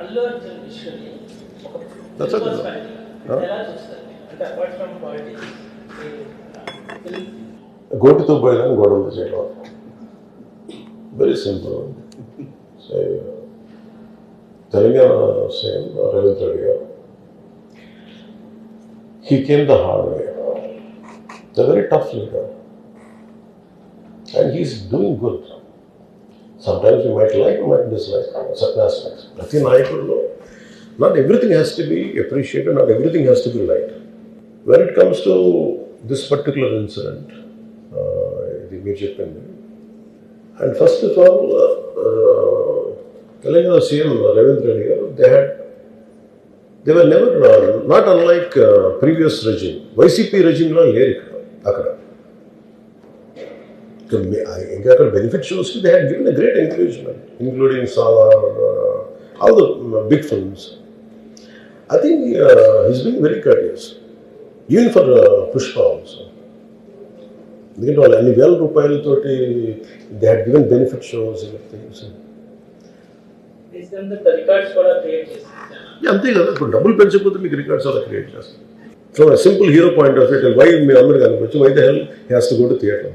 అల్లు అర్జున్ విషయాన్ని ఒక That's okay. perspective Huh? ఎలా చూస్తారు. అంటే అపార్ట్ ఫ్రమ్ పాలిటిక్స్ గోటితో పోయేదాన్ని గోడలతో చేయడం very simple Telangana same Revanth Reddy గారు he came the hard way the very tough leader and he's doing good Sometimes we might like, we might dislike certain aspects. Prati Nayakulu, not everything has to be appreciated, not everything has to be liked. When it comes to this particular incident, uh, the major pending, and first of all, uh, uh, Telangana CM Ravindra here, they had they were never, uh, not unlike uh, previous regime, YCP regime, they ఇంకా అక్కడ benefit షోస్కి they had given great encouragement including Salaar all the big films I think uh, he's being very courteous, even for uh, Pushpa also. ఎందుకంటే వాళ్ళు అన్ని వేల రూపాయలతోటి they had given benefit shows things అంతే కదా ఇప్పుడు డబ్బులు పెంచకపోతే మీకు రికార్డ్స్ అలా క్రియేట్ చేస్తారు from simple hero point of view why me అందరు కనుకోవచ్చు why the hell has to go to theatre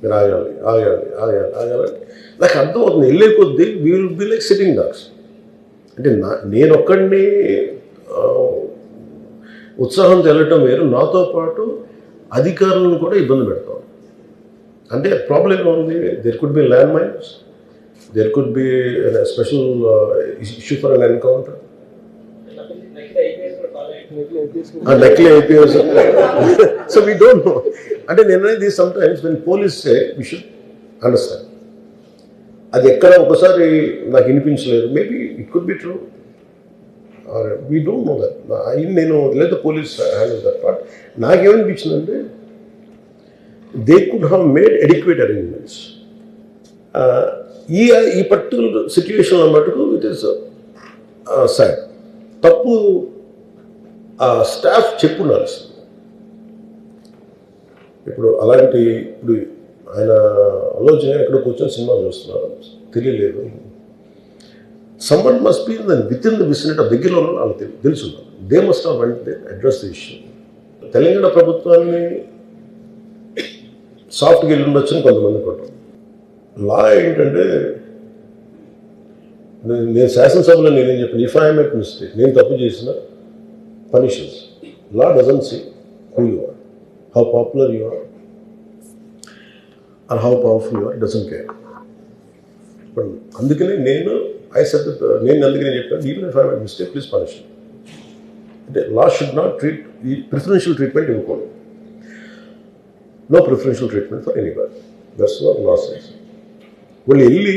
మీరు ఆగాలి ఆగాలి ఆగాలి. ఆగాలి నాకు అర్థం అవుతుంది వెళ్ళే కొద్దీ we will be like sitting dogs అంటే నా నేను ఒక్కడిని ఉత్సాహం తెలటం వేరు. నాతో పాటు అధికారులను కూడా ఇబ్బంది పెడతాం. అంటే ప్రాబ్లం ఏముంది there could be land mines there could be special issue for an encounter కూడా follow IPS so we don't know అంటే నేను అనేది sometimes when police say we should understand అది ఎక్కడ ఒకసారి నాకు వినిపించలేదు. Maybe it could be true we don't know that నేను లేదా పోలీస్ హ్యాండిల్ దట్ పార్ట్ నాకేమనిపించిందంటే they could have made adequate arrangements ఈ ఈ పర్టికులర్ సిచ్యువేషన్లో మటుకు ఇట్ ఈస్ సాడ్ తప్పు స్టాఫ్ చెప్పు ఇప్పుడు అలాంటి ఇప్పుడు ఆయన ఆలోచన ఎక్కడ కూర్చొని సినిమా చూస్తున్నారు. తెలియలేదు. Someone must be within the the విసినెట్ దగ్గరలో ఉన్న వాళ్ళకి తెలుసు. ఉండాలి they must have went address the issue Telangana ప్రభుత్వాన్ని సాఫ్ట్గా వెళ్ళి ఉండొచ్చని కొంతమంది కొట్టం లా ఏంటంటే నేను- నేను శాసనసభలో నేనేం చెప్పాను ఇఫ్ ఐఎమ్ ఎట్ మిస్టేక్ నేను తప్పు చేసిన punishments law doesn't see who you are how popular you are are how powerful you are doesn't care but అందుకనే నేను ఐ సెట్ నేను అందుకనే చెప్పాను even if I'm at mistake please punish అంటే law should not treat ఈ preferential treatment ఇవ్వకూడదు. No preferential treatment for anybody that's not law sense వాళ్ళు వెళ్ళి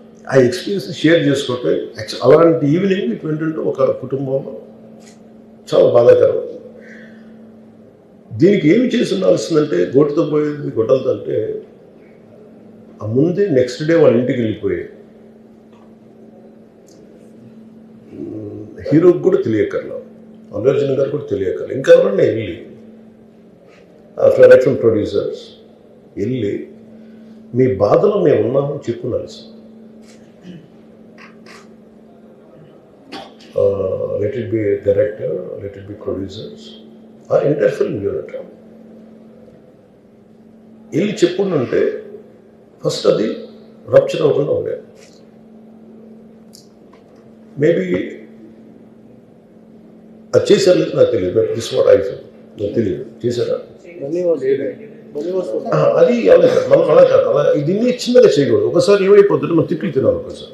ఆ ఎక్స్పీరియన్స్ షేర్ చేసుకుంటే అలాంటి ఈవినింగ్ ఇటు ఏంటంటే ఒక కుటుంబంలో చాలా బాధాకరం. దీనికి ఏమి చేసి ఉండాల్సిందంటే గోటుతో పోయేది గొడ్డలతో అంటే ఆ ముందే నెక్స్ట్ డే వాళ్ళ ఇంటికి వెళ్ళిపోయాయి హీరోకి కూడా తెలియకర్లా అల్లు అర్జున్ గారు కూడా తెలియకర్లా ఇంకా ఎవరన్నా వెళ్ళి ప్రొడక్షన్ ప్రొడ్యూసర్స్ వెళ్ళి మీ బాధలో మేము ఉన్నామని చెప్పున్నారు let it be director let it be producers or entire film unit వెళ్ళి చెప్పుంటే ఫస్ట్ అది రప్చర్ అవ్వకుండా ఉండేది మేబీ అది చేశారు లేదు నాకు తెలియదు but this what I feel నాకు తెలియదు. చేశారా? అది అలా కాదు మనం అలా దీన్ని చిన్నగా చేయకూడదు. ఒకసారి ఏమైపోతుంది మనం తిట్లు తినాలి ఒకసారి.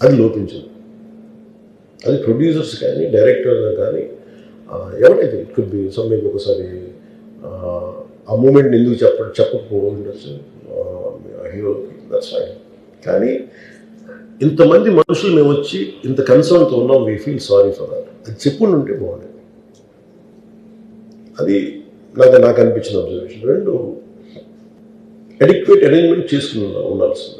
అది లోపించదు. అది ప్రొడ్యూసర్స్ కానీ డైరెక్టర్ కానీ ఎవరైతే ఇట్ కుడ్ బి సమ్థింగ్ ఒకసారి ఆ, మూమెంట్ని మూమెంట్ ఎందుకు చెప్ప చెప్పకపోవడం ఉండొచ్చు హీరోకి దట్స్ ఫైన్ కానీ ఇంతమంది మనుషులు మేము వచ్చి ఇంత కన్సర్న్తో ఉన్నాం we feel sorry for that అది చెప్పుండి ఉంటే బాగుండేది. అది నాకు నాకు అనిపించిన అబ్జర్వేషన్ రెండు అడిక్వేట్ అరేంజ్మెంట్ చేసుకుని ఉండాల్సింది.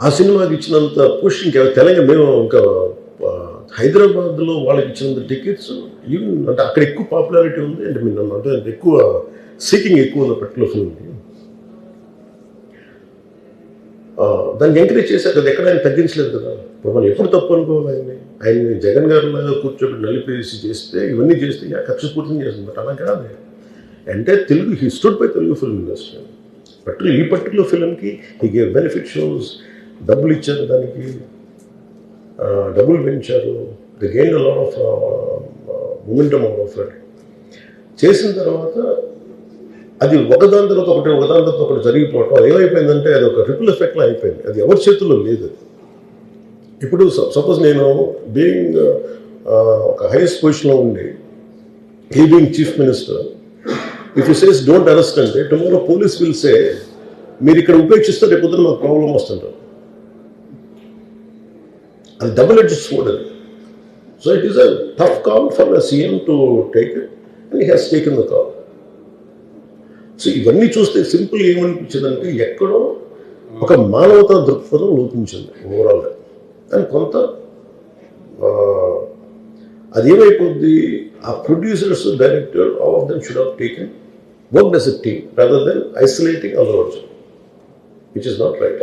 ఆ సినిమాకి ఇచ్చినంత పుష్ ఇంకా తెలంగాణ మేము ఇంకా హైదరాబాద్లో వాళ్ళకి ఇచ్చినంత టికెట్స్ ఈవెన్ అంటే అక్కడ ఎక్కువ పాపులారిటీ ఉంది. అంటే మీరు నన్ను అంటే ఎక్కువ సీకింగ్ ఎక్కువ ఉంది పర్టికులర్ ఫిల్మ్కి దాన్ని ఎంకరేజ్ చేశారు కదా ఎక్కడ ఆయన తగ్గించలేదు కదా. ఇప్పుడు మనం ఎప్పుడు తప్పు అనుకోవాలి ఆయన్ని? ఆయన్ని జగన్ గారి లాగా కూర్చోబెట్టి నలిపేసి చేస్తే ఇవన్నీ చేస్తే ఇక కక్ష పూర్తి అలా కాదు. అంటే తెలుగు హిస్టోడ్ పై by Telugu film industry particular ఈ పర్టికులర్ ఫిల్మ్కి హీ గేవ్ బెనిఫిట్ షోస్ డబ్బులు ఇచ్చారు దానికి. డబ్బులు పెంచారు. They gain lot of momentum off చేసిన తర్వాత అది ఒకదాని తర్వాత ఒకటి ఒకదాని తర్వాత ఒకటి జరిగిపోవటం. అది ఏమైపోయిందంటే అది ఒక రిపుల్ ఎఫెక్ట్లో అయిపోయింది. అది ఎవరి చేతుల్లో లేదు ఇప్పుడు సపోజ్ నేను బీయింగ్ ఒక హైయెస్ట్ పొజిషన్లో ఉండి he being chief minister if you says don't arrest అంటే టుమారో పోలీస్ విల్ సే మీరు ఇక్కడ ఉపేక్షిస్తే రేపు మాకు ప్రాబ్లం వస్తుంటారు. అది డబుల్ ఎడ్జ్ స్వోర్డ్ అది. So it is a tough call for CM to take it and he has taken the call so ఇవన్నీ చూస్తే సింపుల్ ఏమనిపించిందంటే ఎక్కడో ఒక మానవతా దృక్పథం లోపించింది ఓవరాల్గా కానీ కొంత అదేమైపోద్ది ఆ producers director all of them should have taken work does a team rather than isolating Allu which is not right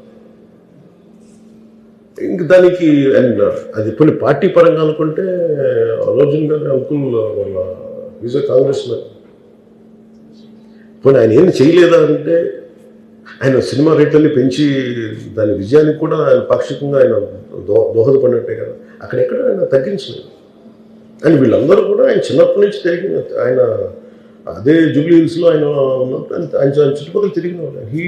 ఇంక దానికి అండ్ అది కొన్ని పార్టీ పరంగా అనుకుంటే అర్జున్ గారి అంకుల్ వాళ్ళ ఈజ్ కాంగ్రెస్ మ్యాన్ పోనీ ఆయన ఏం చేయలేదా అంటే ఆయన సినిమా రేట్లని పెంచి దాని విజయానికి కూడా ఆయన పాక్షికంగా ఆయన దో దోహదపడినట్టే కదా. అక్కడెక్కడ ఆయన తగ్గించలేదు. అండ్ వీళ్ళందరూ కూడా ఆయన చిన్నప్పటి నుంచి తిరిగిన ఆయన అదే జూబ్లీ హిల్స్లో ఆయన ఉన్నప్పుడు ఆయన ఆయన ఆయన చుట్టుపక్కల తిరిగిన వాళ్ళు he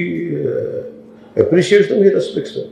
appreciates them he respects them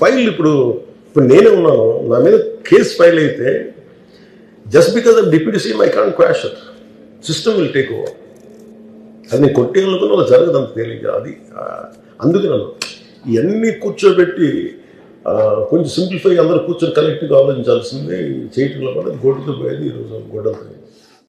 file ఇప్పుడు ఇప్పుడు నేనే ఉన్నాను. నా మీద కేసు ఫైల్ అయితే just because of deputy CM I can quash system will take over అది నేను కొట్టేయాలనుకున్న వాళ్ళు జరగదు అంత తేలిగ్గా. అది అందుకే నన్ను ఇవన్నీ కూర్చోబెట్టి కొంచెం సింప్లిఫై అందరూ కూర్చొని కలెక్టివ్గా ఆలోచించాల్సిందే చేయటంలో కూడా గొడ్డతో పోయేది ఈరోజు గొడ్డలతో.